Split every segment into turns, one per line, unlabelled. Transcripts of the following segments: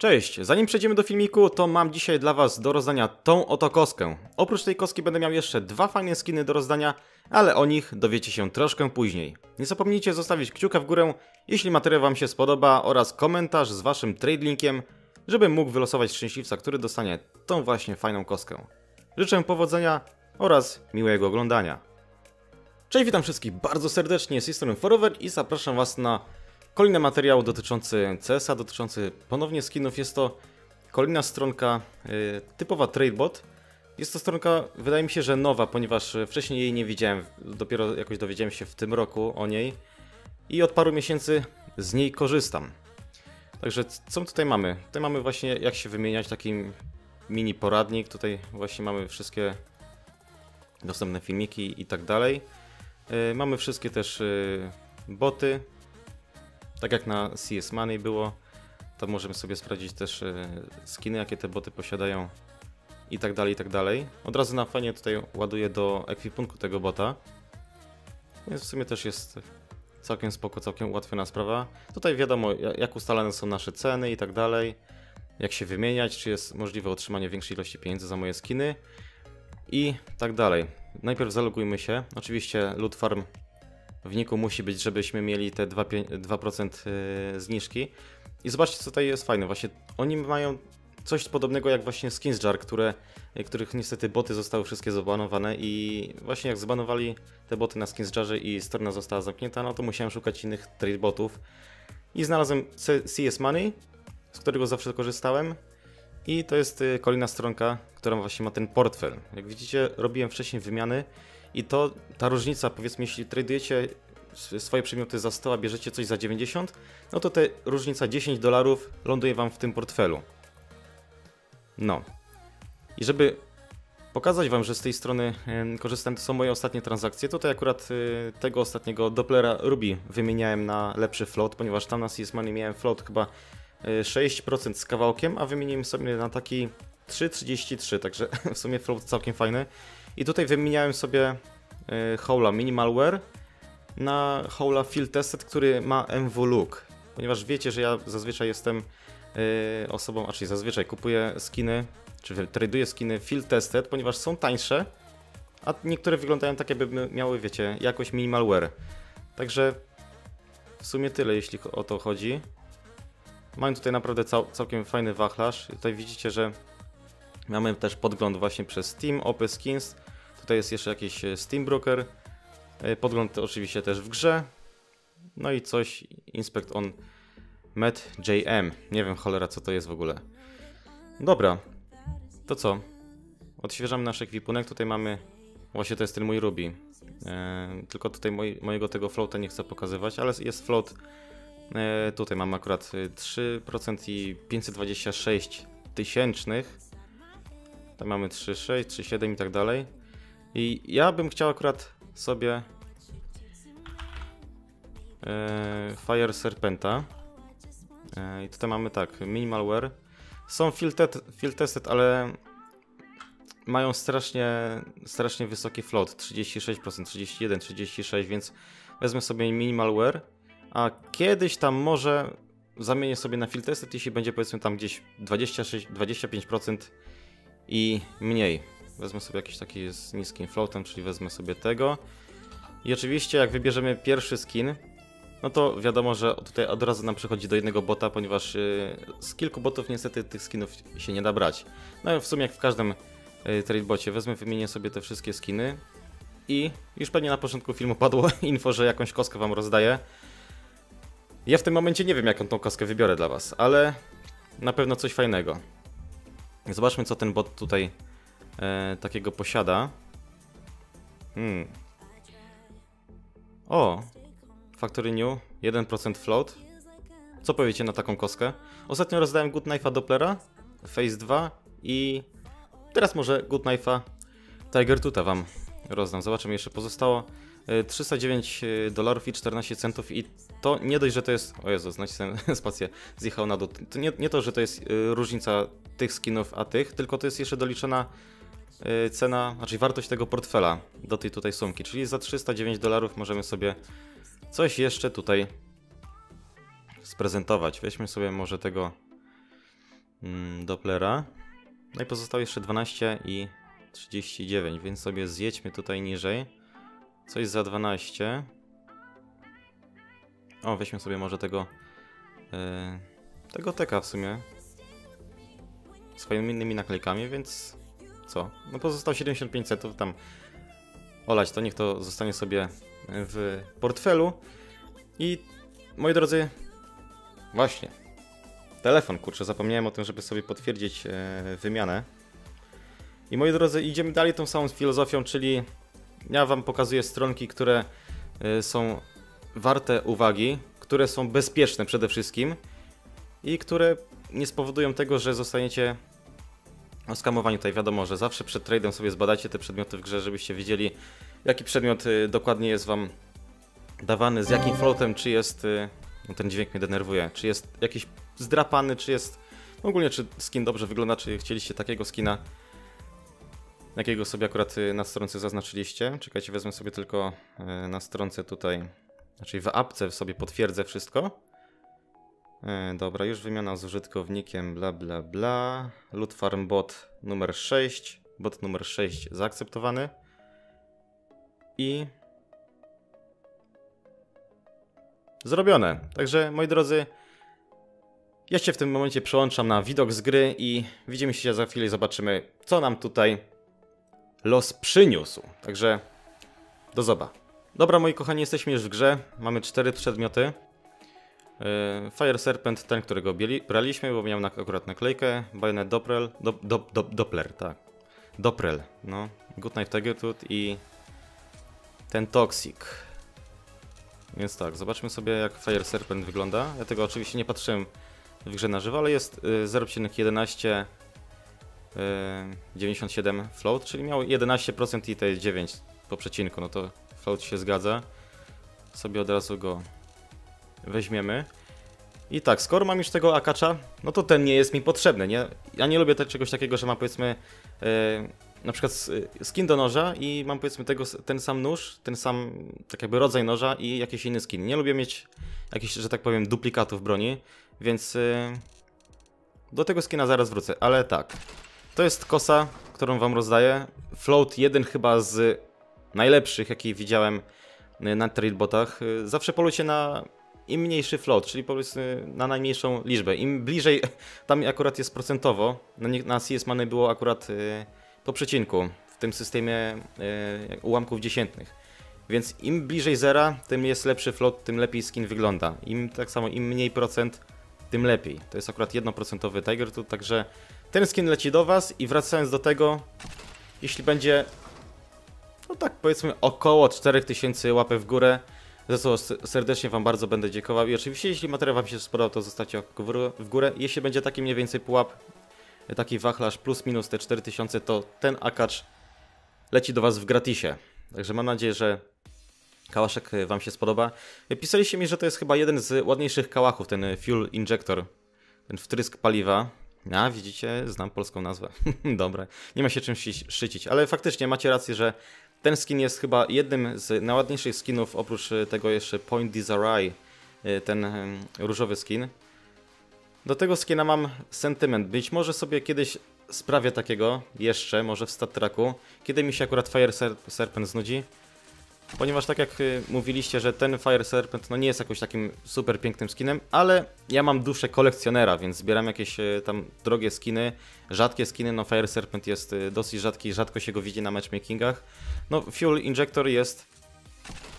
Cześć, zanim przejdziemy do filmiku, to mam dzisiaj dla Was do rozdania tą oto koskę. Oprócz tej koski będę miał jeszcze dwa fajne skiny do rozdania, ale o nich dowiecie się troszkę później. Nie zapomnijcie zostawić kciuka w górę, jeśli materiał Wam się spodoba oraz komentarz z Waszym trade linkiem, żebym mógł wylosować szczęśliwca, który dostanie tą właśnie fajną koskę. Życzę powodzenia oraz miłego oglądania. Cześć, witam wszystkich bardzo serdecznie, z tej strony Forever i zapraszam Was na kolejny materiał dotyczący CS-a, dotyczący ponownie skinów. Jest to kolejna stronka y, typowa TradeBot. Jest to stronka, wydaje mi się, że nowa, ponieważ wcześniej jej nie widziałem, dopiero jakoś dowiedziałem się w tym roku o niej i od paru miesięcy z niej korzystam. Także co tutaj mamy? Tutaj mamy właśnie jak się wymieniać, taki mini poradnik, tutaj właśnie mamy wszystkie dostępne filmiki i tak dalej. Y, mamy wszystkie też y, boty, tak jak na CS Money było, to możemy sobie sprawdzić też y, skiny, jakie te boty posiadają i tak dalej, i tak dalej. Od razu na fajnie tutaj ładuję do ekwipunku tego bota. Więc w sumie też jest całkiem spoko, całkiem ułatwiona sprawa. Tutaj wiadomo, jak ustalane są nasze ceny i tak dalej, jak się wymieniać, czy jest możliwe otrzymanie większej ilości pieniędzy za moje skiny i tak dalej. Najpierw zalogujmy się. Oczywiście loot farm w niku musi być, żebyśmy mieli te 2%, 2% y, zniżki. I zobaczcie, co tutaj jest fajne. Właśnie oni mają coś podobnego jak właśnie Skinsjar, które, których niestety boty zostały wszystkie zabanowane i właśnie jak zbanowali te boty na Skinsjarze i strona została zamknięta, no to musiałem szukać innych trade botów i znalazłem CS Money, z którego zawsze korzystałem i to jest y, kolejna stronka, która właśnie ma ten portfel. Jak widzicie, robiłem wcześniej wymiany i to ta różnica, powiedzmy, jeśli tradujecie swoje przedmioty za 100, a bierzecie coś za 90, no to ta różnica 10 dolarów ląduje Wam w tym portfelu. No. I żeby pokazać Wam, że z tej strony korzystam, to są moje ostatnie transakcje. Tutaj akurat y, tego ostatniego Dopplera Ruby wymieniałem na lepszy float, ponieważ tam na CS Money miałem float chyba 6% y, z kawałkiem, a wymieniłem sobie na taki 3,33, także w sumie float całkiem fajny. I tutaj wymieniałem sobie y, Howla Minimalware na Howla Field Tested, który ma MW Look. Ponieważ wiecie, że ja zazwyczaj jestem y, osobą, a czyli zazwyczaj kupuję skiny, czy traduję skiny Field Tested, ponieważ są tańsze, a niektóre wyglądają tak, jakby miały, wiecie, jakoś minimalware. Także w sumie tyle, jeśli o to chodzi. Mam tutaj naprawdę cał, całkiem fajny wachlarz. Tutaj widzicie, że mamy też podgląd właśnie przez Steam, OP Skins. Tutaj jest jeszcze jakiś e, Steam Broker. E, podgląd oczywiście też w grze. No i coś Inspect on Met JM. Nie wiem cholera co to jest w ogóle. Dobra. To co? Odświeżamy nasz ekwipunek. Tutaj mamy... Właśnie to jest ten mój Ruby. E, tylko tutaj moj, mojego tego floata nie chcę pokazywać, ale jest float. Tutaj mam akurat 3% i 526 tysięcznych. Tutaj mamy 3,6, 3,7 i tak dalej. I ja bym chciał akurat sobie e, Fire Serpenta. E, I tutaj mamy tak, Minimalware. Są field, tested, ale mają strasznie, strasznie wysoki float, 36%, 31, 36, więc wezmę sobie Minimalware, a kiedyś tam może zamienię sobie na field jeśli będzie powiedzmy tam gdzieś 26, 25% i mniej. Wezmę sobie jakiś taki z niskim floatem, czyli wezmę sobie tego. I oczywiście jak wybierzemy pierwszy skin, no to wiadomo, że tutaj od razu nam przychodzi do jednego bota, ponieważ yy, z kilku botów niestety tych skinów się nie da brać. No w sumie jak w każdym yy, trade bocie, wezmę, wymienię sobie te wszystkie skiny i już pewnie na początku filmu padło info, że jakąś kostkę wam rozdaję. Ja w tym momencie nie wiem jaką tą kostkę wybiorę dla was, ale na pewno coś fajnego. Zobaczmy co ten bot tutaj e, takiego posiada. Hmm. O! Factory New, 1% float. Co powiecie na taką kostkę? Ostatnio rozdałem Good Knife'a Dopplera, Phase 2 i teraz może Good Knife'a Tiger Tuta wam rozdam. Zobaczymy, jeszcze pozostało 309 e, e, dolarów i 14 centów i to nie dość, że to jest... O Jezu, znacie spację, zjechał na dół. To nie, nie to, że to jest e, różnica tych skinów, a tych, tylko to jest jeszcze doliczona cena, znaczy wartość tego portfela do tej tutaj sumki, czyli za 309 dolarów możemy sobie coś jeszcze tutaj sprezentować. Weźmy sobie może tego mm, Dopplera. No i pozostało jeszcze 12 i 39, więc sobie zjedźmy tutaj niżej. Coś za 12. O, weźmy sobie może tego e, tego teka w sumie. Swoimi innymi naklejkami, więc co? No pozostało 75 centów, tam olać to, niech to zostanie sobie w portfelu. I moi drodzy, właśnie, telefon, kurczę, zapomniałem o tym, żeby sobie potwierdzić e, wymianę. I moi drodzy, idziemy dalej tą samą filozofią, czyli ja wam pokazuję stronki, które e, są warte uwagi, które są bezpieczne przede wszystkim i które nie spowodują tego, że zostaniecie oskamowani. Tutaj wiadomo, że zawsze przed tradem sobie zbadajcie te przedmioty w grze, żebyście wiedzieli, jaki przedmiot y, dokładnie jest wam dawany, z jakim floatem, czy jest, y, no ten dźwięk mnie denerwuje, czy jest jakiś zdrapany, czy jest, no ogólnie czy skin dobrze wygląda, czy chcieliście takiego skina, jakiego sobie akurat y, na stronce zaznaczyliście. Czekajcie, wezmę sobie tylko na stronce tutaj, znaczy w apce sobie potwierdzę wszystko. E, dobra, już wymiana z użytkownikiem, bla bla bla. Loot Farm Bot numer 6. Bot numer 6 zaakceptowany. I zrobione. Także moi drodzy, ja się w tym momencie przełączam na widok z gry i widzimy się za chwilę i zobaczymy, co nam tutaj los przyniósł. Także do zoba. Dobra, moi kochani, jesteśmy już w grze. Mamy cztery przedmioty. E, Fire Serpent, ten, którego braliśmy, bo miał akurat naklejkę. Bayonet Doppler, do, do, do, Doppler, tak. Doprel, no. Goodnight Tagetooth i ten Toxic. Więc tak, zobaczmy sobie jak Fire Serpent wygląda. Ja tego oczywiście nie patrzyłem w grze na żywo, ale jest 0,11 97 float, czyli miał 11% i to jest 9 po przecinku, no to float się zgadza. Sobie od razu go weźmiemy. I tak, skoro mam już tego akacza, no to ten nie jest mi potrzebny, nie? Ja nie lubię czegoś takiego, że mam powiedzmy yy, na przykład skin do noża i mam powiedzmy tego, ten sam nóż, ten sam tak jakby rodzaj noża i jakiś inny skin. Nie lubię mieć jakichś, że tak powiem, duplikatów broni, więc yy, do tego skina zaraz wrócę, ale tak. To jest kosa, którą wam rozdaję. Float jeden chyba z najlepszych, jaki widziałem y, na tradebotach. Y, zawsze polujcie na im mniejszy float, czyli powiedzmy na najmniejszą liczbę. Im bliżej, tam akurat jest procentowo, na, na CS Money było akurat y, po przecinku w tym systemie ułamków dziesiętnych. Więc im bliżej zera, tym jest lepszy float, tym lepiej skin wygląda. Im tak samo, im mniej procent, tym lepiej. To jest akurat 1% Tiger tu, także ten skin leci do Was i wracając do tego, jeśli będzie, no tak powiedzmy około 4000 łapek w górę, za co serdecznie Wam bardzo będę dziękował. I oczywiście, jeśli materiał Wam się spodobał, to zostawcie w górę. Jeśli będzie taki mniej więcej pułap, taki wachlarz plus minus te 4000, to ten akacz leci do Was w gratisie. Także mam nadzieję, że kałaszek Wam się spodoba. Pisaliście mi, że to jest chyba jeden z ładniejszych kałachów, ten Fuel Injector, ten wtrysk paliwa. A, widzicie, znam polską nazwę. Dobra, nie ma się czym szycić, ale faktycznie macie rację, że ten skin jest chyba jednym z najładniejszych skinów, oprócz e, tego jeszcze Point Desire, ten różowy skin. Do tego skina mam sentyment. Być może sobie kiedyś sprawię takiego jeszcze, może w stat tracku, kiedy mi się akurat Fire Serpent znudzi. Ponieważ tak jak y, mówiliście, że ten Fire Serpent no nie jest jakoś takim super pięknym skinem, ale ja mam duszę kolekcjonera, więc zbieram jakieś y, tam drogie skiny, rzadkie skiny, no Fire Serpent jest y, dosyć rzadki, rzadko się go widzi na matchmakingach. No Fuel Injector jest,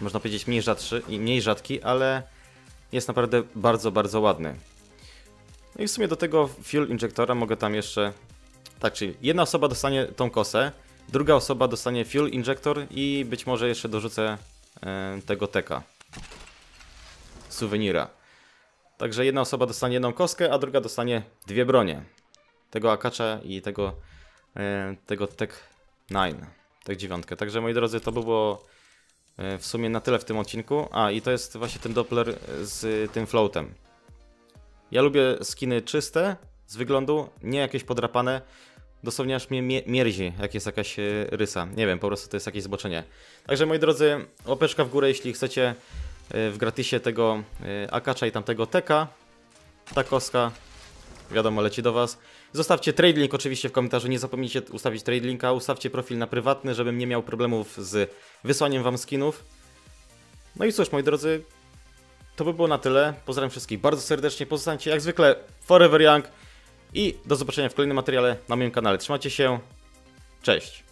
można powiedzieć, mniej rzadszy mniej rzadki, ale jest naprawdę bardzo, bardzo ładny. No i w sumie do tego Fuel Injectora mogę tam jeszcze, tak, czyli jedna osoba dostanie tą kosę, Druga osoba dostanie fuel injector i być może jeszcze dorzucę e, tego teka. Suwenira. Także jedna osoba dostanie jedną kostkę, a druga dostanie dwie bronie. Tego akacza i tego, e, tego Tech 9. Tech 9. Także moi drodzy, to było e, w sumie na tyle w tym odcinku. A i to jest właśnie ten Doppler z tym floatem. Ja lubię skiny czyste z wyglądu, nie jakieś podrapane dosłownie aż mnie mierzi, jak jest jakaś e, rysa. Nie wiem, po prostu to jest jakieś zboczenie. Także moi drodzy, łapeczka w górę, jeśli chcecie e, w gratisie tego e, akacza i tamtego teka. Ta koska wiadomo, leci do Was. Zostawcie trade link oczywiście w komentarzu, nie zapomnijcie ustawić trade linka, ustawcie profil na prywatny, żebym nie miał problemów z wysłaniem Wam skinów. No i cóż, moi drodzy, to by było na tyle. Pozdrawiam wszystkich bardzo serdecznie, pozostańcie jak zwykle forever young i do zobaczenia w kolejnym materiale na moim kanale. Trzymajcie się, cześć!